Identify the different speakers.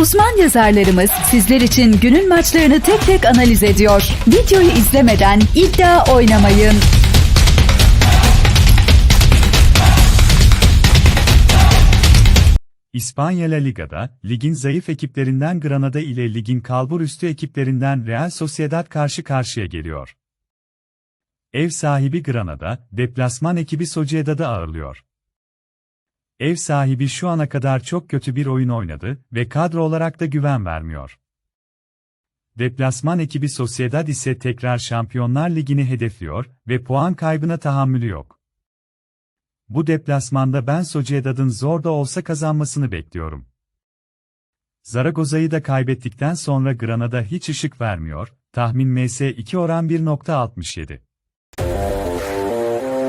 Speaker 1: Uzman yazarlarımız sizler için günün maçlarını tek tek analiz ediyor. Videoyu izlemeden iddia oynamayın.
Speaker 2: İspanya La Liga'da, ligin zayıf ekiplerinden Granada ile ligin kalbur üstü ekiplerinden Real Sociedad karşı karşıya geliyor. Ev sahibi Granada, deplasman ekibi Sociedad'ı ağırlıyor. Ev sahibi şu ana kadar çok kötü bir oyun oynadı ve kadro olarak da güven vermiyor. Deplasman ekibi Sociedad ise tekrar Şampiyonlar Ligi'ni hedefliyor ve puan kaybına tahammülü yok. Bu deplasmanda ben Sociedad'ın zor da olsa kazanmasını bekliyorum. Zaragoza'yı da kaybettikten sonra Granada hiç ışık vermiyor, tahmin MS2 oran 1.67.